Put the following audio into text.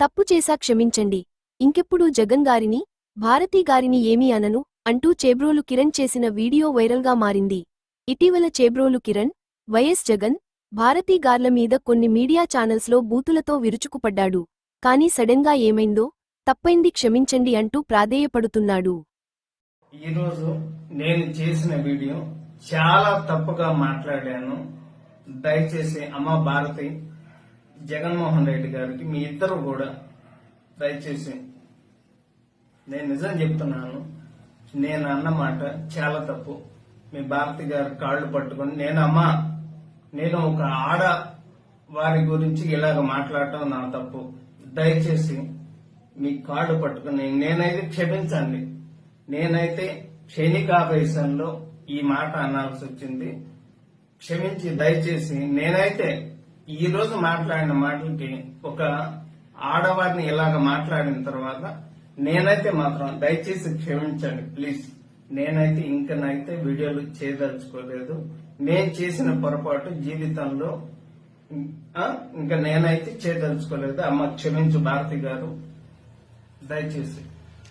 తప్పు చేశా క్షమించండి. ఇంకెప్పుడు జగన్ గారిని భారతీ గారిని ఏమీ అనను అంటూ చేబ్రోలు కిరణ్ చేసిన వీడియో వైరల్గా మారింది. ఇటీవల చేబ్రోలు కిరణ్ వైఎస్ జగన్ భారతీ గార్ల మీద కొన్ని మీడియా ఛానల్స్లో బూతులతో విరుచుకుపడ్డాడు. కానీ సడన్గా ఏమైందో తప్పైంది క్షమించండి అంటూ ప్రాధేయపడుతున్నాడు. ఈరోజు నేను చేసిన వీడియో చాలా తప్పుగా మాట్లాడాను. దయచేసి అమ్మ భారతి జగన్మోహన్ రెడ్డి గారికి మీ ఇద్దరు కూడా దయచేసి నేను నిజం చెప్తున్నాను నేను అన్న మాట చాలా తప్పు. మీ భారతి గారు కాళ్ళు పట్టుకొని నేను నేను ఒక ఆడ వారి గురించి ఇలాగ మాట్లాడటం నా తప్పు. దయచేసి మీ కాళ్ళు పట్టుకుని నేనైతే క్షమించండి. నేనైతే క్షణికావేశంలో ఈ మాట అనాల్సి వచ్చింది. క్షమించి దయచేసి నేనైతే ఈ రోజు మాట్లాడిన మాటలకి ఒక ఆడవారిని ఇలాగ మాట్లాడిన తర్వాత నేనైతే మాత్రం దయచేసి క్షమించండి ప్లీజ్. నేనైతే ఇంకనైతే వీడియోలు చేయదలుచుకోలేదు. నేను చేసిన పొరపాటు జీవితంలో ఇంకా నేనైతే చేయదలుచుకోలేదు. అమ్మ క్షమించు భారతి గారు. దయచేసి.